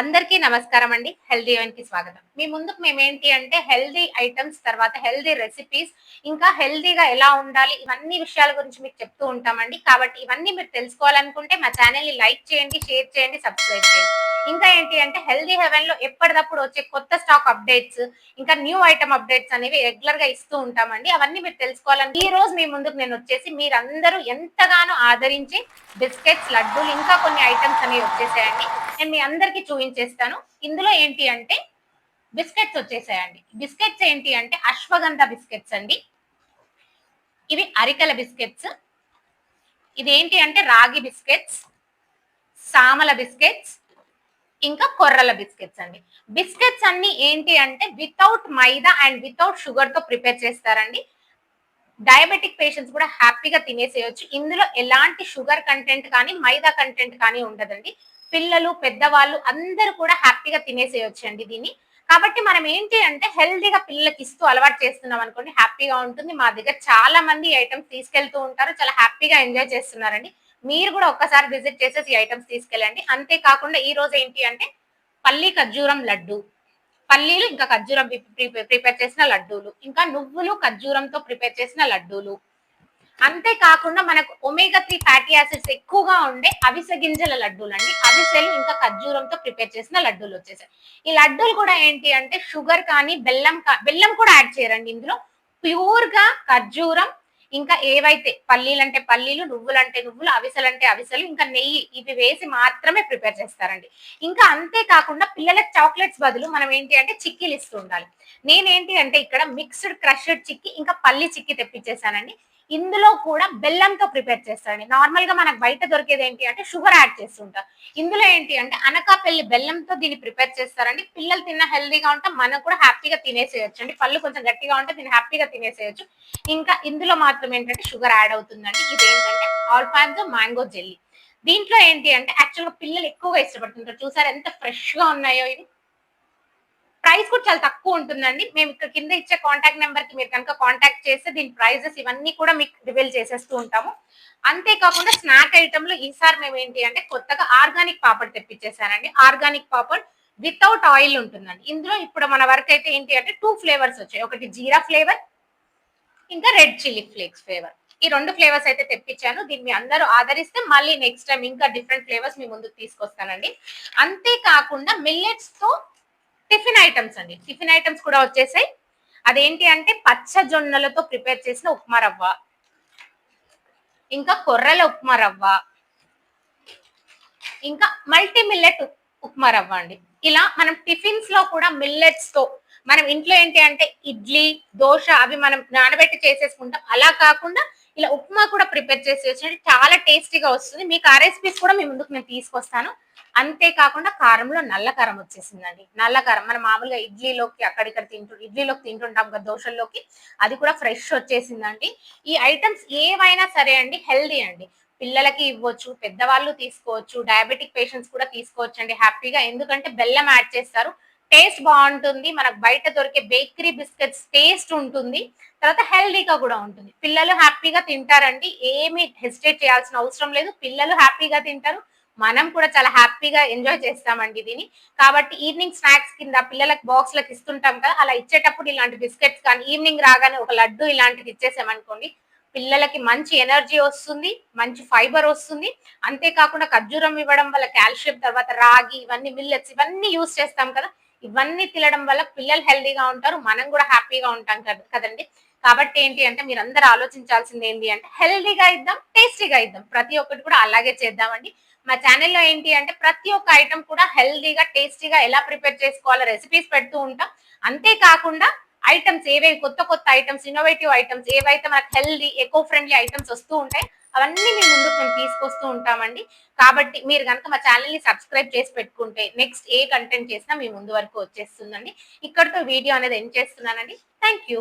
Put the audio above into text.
అందరికీ నమస్కారం అండి. హెల్దీ కి స్వాగతం. మీ ముందుకు మేమేంటి అంటే హెల్దీ ఐటమ్స్ తర్వాత హెల్దీ రెసిపీస్ ఇంకా హెల్దీగా ఎలా ఉండాలి ఇవన్నీ విషయాల గురించి మీకు చెప్తూ ఉంటామండి. కాబట్టి ఇవన్నీ మీరు తెలుసుకోవాలనుకుంటే మా ఛానల్ని లైక్ చేయండి షేర్ చేయండి సబ్స్క్రైబ్ చేయండి. ఇంకా ఏంటి అంటే హెల్దీ హెవెన్లో ఎప్పటికప్పుడు వచ్చే కొత్త స్టాక్ అప్డేట్స్ ఇంకా న్యూ ఐటమ్ అప్డేట్స్ అనేవి రెగ్యులర్గా ఇస్తూ ఉంటామండి. అవన్నీ మీరు తెలుసుకోవాలని ఈ రోజు మీ ముందుకు నేను వచ్చేసి మీరందరూ ఎంతగానో ఆదరించి బిస్కెట్స్ లడ్డూలు ఇంకా కొన్ని ఐటమ్స్ అనేవి వచ్చేసాయండి. నేను మీ అందరికి చూపించేస్తాను. ఇందులో ఏంటి అంటే బిస్కెట్స్ వచ్చేసాయండి. బిస్కెట్స్ ఏంటి అంటే అశ్వగంధ బిస్కెట్స్ అండి. ఇవి అరికల బిస్కెట్స్. ఇదేంటి అంటే రాగి బిస్కెట్స్ సామల బిస్కెట్స్ ఇంకా కొర్రల బిస్కెట్స్ అండి. బిస్కెట్స్ అన్ని ఏంటి అంటే వితౌట్ మైదా అండ్ వితౌట్ షుగర్తో ప్రిపేర్ చేస్తారండి. డయాబెటిక్ పేషెంట్స్ కూడా హ్యాపీగా తినేసేయచ్చు. ఇందులో ఎలాంటి షుగర్ కంటెంట్ కానీ మైదా కంటెంట్ కానీ ఉండదండి. పిల్లలు పెద్దవాళ్ళు అందరూ కూడా హ్యాపీగా తినేసేయొచ్చు అండి దీన్ని. కాబట్టి మనం ఏంటి అంటే హెల్దీగా పిల్లలకి ఇస్తూ అలవాటు చేస్తున్నాం అనుకోండి హ్యాపీగా ఉంటుంది. మా దగ్గర చాలా మంది ఐటమ్స్ తీసుకెళ్తూ ఉంటారు చాలా హ్యాపీగా ఎంజాయ్ చేస్తున్నారండి. మీరు కూడా ఒక్కసారి విజిట్ చేసేసి ఈ ఐటమ్స్ తీసుకెళ్ళండి. అంతేకాకుండా ఈ రోజు ఏంటి అంటే పల్లి ఖర్జూరం లడ్డు. పల్లీలు ఇంకా ఖర్జూరం ప్రిపేర్ చేసిన లడ్డూలు. ఇంకా నువ్వులు ఖర్జూరంతో ప్రిపేర్ చేసిన లడ్డూలు. అంతేకాకుండా మనకు ఒమేగా త్రీ ఫ్యాటీ యాసిడ్స్ ఎక్కువగా ఉండే అవిసె గింజల లడ్డూలు అండి. అవిసెలు ఇంకా ఖర్జూరంతో ప్రిపేర్ చేసిన లడ్డూలు వచ్చేసాయి. ఈ లడ్డూలు కూడా ఏంటి అంటే షుగర్ కానీ బెల్లం బెల్లం కూడా యాడ్ చేయరండి ఇందులో. ప్యూర్గా ఖర్జూరం ఇంకా ఏవైతే పల్లీలు అంటే పల్లీలు నువ్వులు అంటే నువ్వులు అవిసలు అంటే అవిసెలు ఇంకా నెయ్యి ఇవి వేసి మాత్రమే ప్రిపేర్ చేస్తారండి. ఇంకా అంతేకాకుండా పిల్లలకు చాక్లెట్స్ బదులు మనం ఏంటి అంటే చిక్కీలు ఇస్తూ ఉండాలి. నేనేంటి అంటే ఇక్కడ మిక్స్డ్ క్రష్డ్ చిక్కి ఇంకా పల్లి చిక్కి తెప్పించేసానండి ఇందులో కూడా బెల్లంతో ప్రిపేర్ చేస్తారండి. నార్మల్గా మనకు బయట దొరికేది ఏంటి అంటే షుగర్ యాడ్ చేస్తుంటారు. ఇందులో ఏంటి అంటే అనకాపల్లి బెల్లంతో దీన్ని ప్రిపేర్ చేస్తారండి. పిల్లలు తిన్న హెల్దీగా ఉంటే మనం కూడా హ్యాపీగా తినేసేయచ్చు అండి. పళ్ళు కొంచెం గట్టిగా ఉంటే దీన్ని హ్యాపీగా తినేసేయచ్చు. ఇంకా ఇందులో మాత్రం ఏంటంటే షుగర్ యాడ్ అవుతుందండి. ఇది ఏంటంటే ఆల్ఫాన్జో మ్యాంగో జెల్లీ. దీంట్లో ఏంటి అంటే యాక్చువల్గా పిల్లలు ఎక్కువగా ఇష్టపడుతుంటారు. చూసారు ఎంత ఫ్రెష్గా ఉన్నాయో ఇది ప్రైస్ కూడా చాలా తక్కువ ఉంటుందండి. మేము ఇక్కడ కింద ఇచ్చే కాంటాక్ట్ నెంబర్కి మీరు కనుక కాంటాక్ట్ చేస్తే దీని ప్రైజెస్ ఇవన్నీ కూడా మీకు రివీల్ చేసేస్తూ ఉంటాము. అంతేకాకుండా స్నాక్ ఐటమ్లో ఈసారి మేము ఏంటి అంటే కొత్తగా ఆర్గానిక్ పాపడ్ తెప్పించేసానండి ఆర్గానిక్ పాపడ్ వితౌట్ ఆయిల్ ఉంటుందండి. ఇందులో ఇప్పుడు మన వరకు అయితే ఏంటి అంటే టూ ఫ్లేవర్స్ వచ్చాయి. ఒకటి జీరా ఫ్లేవర్ ఇంకా రెడ్ చిల్లీ ఫ్లేక్స్ ఫ్లేవర్ ఈ రెండు ఫ్లేవర్స్ అయితే తెప్పించాను. దీన్ని మీ అందరూ ఆదరిస్తే మళ్ళీ నెక్స్ట్ టైం ఇంకా డిఫరెంట్ ఫ్లేవర్స్ మీ ముందుకు తీసుకొస్తానండి. అంతేకాకుండా మిల్లెట్స్తో టిఫిన్ ఐటమ్స్ అండి. టిఫిన్ ఐటమ్స్ కూడా వచ్చేసాయి. అదేంటి అంటే పచ్చ జొన్నలతో ప్రిపేర్ చేసిన ఉప్మా రవ్వ. ఇంకా కొర్రల ఉప్మా రవ్వ. ఇంకా మల్టీ మిల్లెట్ ఉప్మా రవ్వ అండి. ఇలా మనం టిఫిన్స్లో కూడా మిల్లెట్స్తో మనం ఇంట్లో ఏంటి అంటే ఇడ్లీ దోశ అవి మనం నానబెట్టి చేసేసుకుంటాం. అలా కాకుండా ఇలా ఉప్మా కూడా ప్రిపేర్ చేసి చాలా టేస్టీగా వస్తుంది. మీకు ఆ రెసిపీస్ కూడా మీ ముందుకు నేను తీసుకొస్తాను. అంతేకాకుండా కారంలో నల్ల కారం వచ్చేసిందండి. నల్ల కారం మనం మామూలుగా ఇడ్లీలోకి అక్కడిక్కడ తింటు ఇడ్లీలోకి తింటుంటాం కదా దోశల్లోకి అది కూడా ఫ్రెష్ వచ్చేసిందండి. ఈ ఐటమ్స్ ఏవైనా సరే అండి హెల్దీ అండి. పిల్లలకి ఇవ్వచ్చు పెద్దవాళ్ళు తీసుకోవచ్చు డయాబెటిక్ పేషెంట్స్ కూడా తీసుకోవచ్చు అండి హ్యాపీగా ఎందుకంటే బెల్లం యాడ్ చేస్తారు. టేస్ట్ బాగుంటుంది మనకు బయట దొరికే బేకరీ బిస్కెట్స్ టేస్ట్ ఉంటుంది తర్వాత హెల్దీగా కూడా ఉంటుంది. పిల్లలు హ్యాపీగా తింటారండి ఏమి హెసిటేట్ చేయాల్సిన అవసరం లేదు పిల్లలు హ్యాపీగా తింటారు మనం కూడా చాలా హ్యాపీగా ఎంజాయ్ చేస్తామండి దీన్ని. కాబట్టి ఈవినింగ్ స్నాక్స్ కింద పిల్లలకు బాక్స్లకు ఇస్తుంటాం కదా అలా ఇచ్చేటప్పుడు ఇలాంటి బిస్కెట్స్ కానీ ఈవినింగ్ రాగానే ఒక లడ్డు ఇలాంటిది ఇచ్చేసామనుకోండి పిల్లలకి మంచి ఎనర్జీ వస్తుంది మంచి ఫైబర్ వస్తుంది. అంతేకాకుండా ఖర్జూరం ఇవ్వడం వల్ల కాల్షియం తర్వాత రాగి ఇవన్నీ మిల్లెట్స్ ఇవన్నీ యూస్ చేస్తాం కదా ఇవన్నీ తినడం వల్ల పిల్లలు హెల్దీగా ఉంటారు మనం కూడా హ్యాపీగా ఉంటాం కదండి. కాబట్టి ఏంటి అంటే మీరు అందరు ఆలోచించాల్సింది ఏంటి అంటే హెల్దీగా ఇద్దాం టేస్టీగా ఇద్దాం. ప్రతి ఒక్కటి కూడా అలాగే చేద్దామండి. మా ఛానల్లో ఏంటి అంటే ప్రతి ఒక్క ఐటమ్ కూడా హెల్దీగా టేస్టీగా ఎలా ప్రిపేర్ చేసుకోవాలో రెసిపీస్ పెడుతూ ఉంటాం. అంతేకాకుండా ఐటమ్స్ ఏవే కొత్త కొత్త ఐటమ్స్ ఇన్నోవేటివ్ ఐటమ్స్ ఏవైతే మనకు హెల్దీ ఎకో ఫ్రెండ్లీ ఐటమ్స్ వస్తూ ఉంటాయి అవన్నీ మీ ముందుకు మేము తీసుకొస్తూ ఉంటామండి. కాబట్టి మీరు కనుక మా ఛానల్ని సబ్స్క్రైబ్ చేసి పెట్టుకుంటే నెక్స్ట్ ఏ కంటెంట్ చేసినా మీ ముందు వరకు వచ్చేస్తుందండి. ఇక్కడతో వీడియో అనేది ఎండ్ చేస్తున్నానండి. Thank you